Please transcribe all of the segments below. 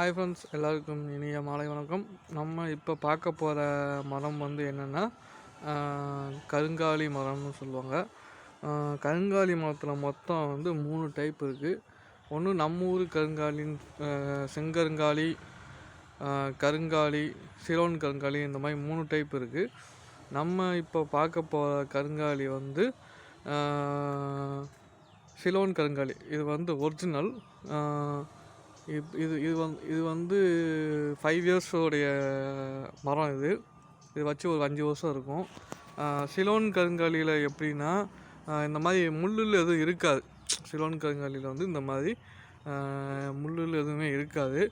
Hi friends எல்லாருக்கும் இனிய மாலை வணக்கம். நம்ம இப்போ பார்க்க போகிற மரம் வந்து என்னென்னா கருங்காலி மரம்னு சொல்லுவாங்க. கருங்காலி மரத்தில் மொத்தம் வந்து மூணு டைப் இருக்குது ஒன்று நம்ம ஊர் கருங்காலின் செங்கருங்காலி கருங்காலி சிலோன் கருங்காலி இந்த மாதிரி மூணு டைப் இருக்குது நம்ம இப்போ பார்க்க போகிற கருங்காலி வந்து சிலோன் கருங்காலி. இது வந்து ஒரிஜினல் இது இது இது வந்து இது வந்து ஃபைவ் இயர்ஸோடைய மரம் இது. இது வச்சு ஒரு அஞ்சு வருஷம் இருக்கும். சிலோன் கருங்காலியில் எப்படின்னா இந்த மாதிரி முள்ளில் எதுவும் இருக்காது. சிலோன் கருங்காலியில் வந்து இந்த மாதிரி முள்ளில் எதுவுமே இருக்காது.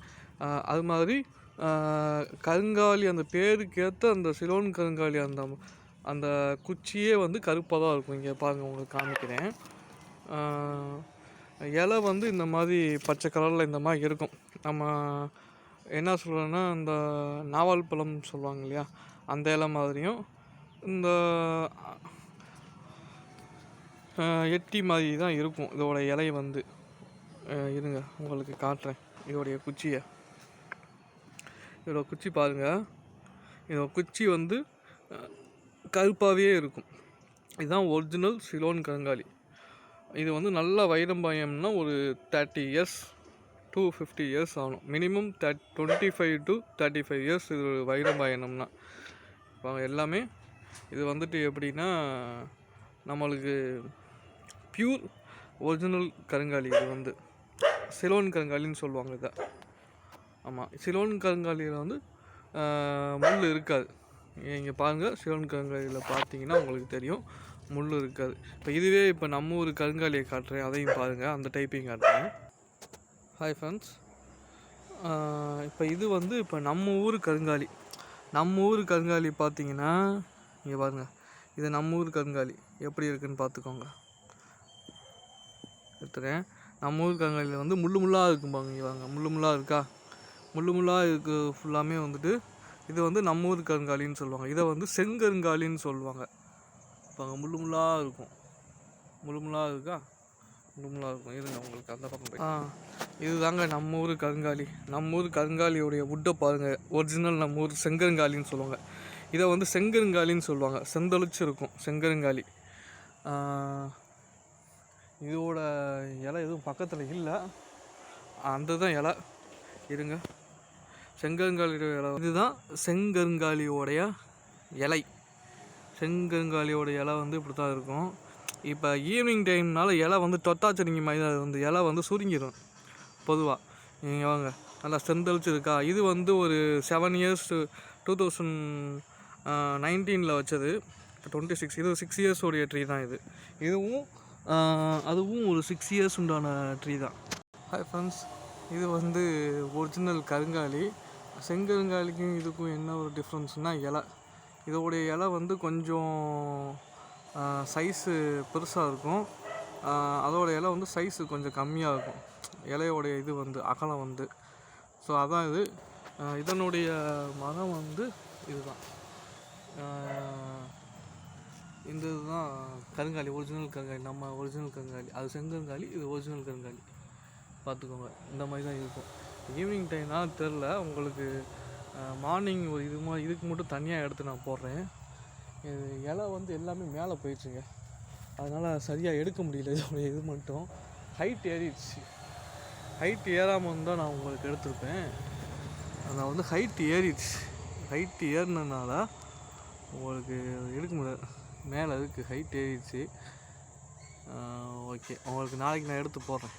அது மாதிரி கருங்காலி அந்த பேருக்கேற்ற அந்த சிலோன் கருங்காலி அந்த அந்த குச்சியே வந்து கருப்பாக தான் இருக்கும். இங்கே பாருங்கள் உங்களுக்கு காமிக்கிறேன். இலை வந்து இந்த மாதிரி பச்சை கலரில் இந்த மாதிரி இருக்கும். நம்ம என்ன சொல்கிறோன்னா இந்த நாவல் பழம் சொல்லுவாங்க இல்லையா? அந்த இலை மாதிரியும் இந்த எட்டி மாதிரி தான் இருக்கும் இதோட இலை வந்து. இருங்க உங்களுக்கு காட்டுறேன். இதோடைய குச்சியை. இதோட குச்சி பாருங்கள் இதோட குச்சி வந்து கருப்பாகவே இருக்கும். இதுதான் ஒரிஜினல் சிலோன் கருங்காலி. இது வந்து நல்ல வைரம்பாயம்னா ஒரு thirty years to fifty years ஆகணும். Minimum third twenty five to thirty five years இது வைரம்பாயணம்னா இப்போ எல்லாமே இது வந்துட்டு எப்படின்னா நம்மளுக்கு பியூர் ஒரிஜினல் கருங்காலி இது வந்து. சிலோன் கருங்காலின்னு சொல்லுவாங்க இதை. ஆமாம் சிலோன் கருங்காலியில் வந்து முள் இருக்காது. இங்கே பாருங்கள் சிலோன் கங்கையில் பார்த்தீங்கன்னா உங்களுக்கு தெரியும். முள் இருக்காது. இப்போ இதுவே இப்போ நம்ம ஊர் கருங்காலியை காட்டுறேன். அதையும் பாருங்கள் அந்த டைப்பையும் காட்டுறேன். ஹாய் ஃப்ரெண்ட்ஸ் இப்போ இது வந்து இப்போ நம்ம ஊர் கருங்காலி. நம்ம ஊர் கருங்காலி பார்த்தீங்கன்னா இங்கே பாருங்கள் இது நம்ம ஊர் கருங்காலி. எப்படி இருக்குன்னு பார்த்துக்கோங்க எடுத்துறேன் நம்ம ஊர் கருங்காலியில் வந்து முள்ளு முள்ளாக இருக்கும்பாங்க இங்கே வாங்க முள்ளு முள்ளாக இருக்கா? முள்ளு முள்ளாக இருக்கு ஃபுல்லாமே வந்துட்டு இது வந்து நம்ம ஊர் கருங்காலின்னு சொல்லுவாங்க. இதை வந்து செங்கருங்காலின்னு சொல்லுவாங்க. இப்போ முள்ளு முள்ளாக இருக்கும். முள்ளு முள்ளாக இருக்கா? முள்ளு முள்ளாக இருக்கும். இருங்க உங்களுக்கு அந்த பக்கம் போய். ஆ இதுதாங்க நம்ம ஊர் கருங்காலி. நம்ம ஊர் கருங்காலியோடைய உட்டை பாருங்கள் ஒரிஜினல் நம்ம ஊர் செங்கருங்காலின்னு சொல்லுவாங்க. இதை வந்து செங்கருங்காலின்னு சொல்லுவாங்க. செந்தளிச்சு இருக்கும். செங்கருங்காலி. இதோட இலை எதுவும் பக்கத்தில் இல்லை. அந்த தான் இலை. இருங்க. செங்கருங்காலியோட இலை. இதுதான் செங்கருங்காலியோடைய இலை. செங்கருங்காலியோட இலை வந்து இப்படி தான் இருக்கும். இப்போ ஈவினிங் டைம்னால இலை வந்து தொத்தாச்சரிங்க மாதிரி தான் வந்து இலை வந்து சுருங்கிடும் பொதுவாக நீங்கள் வாங்க. நல்லா செந்தளிச்சிருக்கா. இது வந்து ஒரு செவன் இயர்ஸ் டூ தௌசண்ட் நைன்டீனில் வச்சது. டுவெண்ட்டி சிக்ஸ் இது சிக்ஸ் இயர்ஸ் உடைய ட்ரீ தான் இது. இதுவும் அதுவும் ஒரு சிக்ஸ் இயர்ஸ் உண்டான ட்ரீ தான். ஹாய் ஃப்ரெண்ட்ஸ் இது வந்து ஒரிஜினல் கருங்காலி. செங்கருங்காலிக்கும் இதுக்கும் என்ன ஒரு டிஃப்ரென்ஸ்னால் இலை. இதோடைய இலை வந்து கொஞ்சம் சைஸு பெருசாக இருக்கும். அதோடய இலை வந்து சைஸு கொஞ்சம் கம்மியாக இருக்கும். இலையோடைய இது வந்து அகலம் வந்து. ஸோ அதான் இது. இதனுடைய மரம் வந்து இதுதான். இந்த இதுதான் கருங்காலி ஒரிஜினல் கருங்காலி. நம்ம ஒரிஜினல் கருங்காலி. அது செங்கருங்காலி இது ஒரிஜினல் கருங்காலி. பார்த்துக்கோங்க. இந்த மாதிரி தான் இருக்கும். ஈவினிங் டைம்னால் தெரில உங்களுக்கு மார்னிங் ஒரு இது மாதிரி இதுக்கு மட்டும் தனியாக எடுத்து நான் போடுறேன். இது இலை வந்து எல்லாமே மேலே போயிடுச்சுங்க. அதனால் சரியாக எடுக்க முடியல. இதோடைய இது மட்டும். ஹைட் ஏறிடுச்சு. ஹைட் ஏறாமல் இருந்தால் நான் உங்களுக்கு எடுத்திருப்பேன். நான் வந்து ஹைட் ஏறிடுச்சு. ஹைட் ஏறினதுனால உங்களுக்கு எடுக்க முடியல. மேலே இருக்குது ஹைட் ஏறிடுச்சு. ஓகே உங்களுக்கு நாளைக்கு நான் எடுத்து போடுறேன்.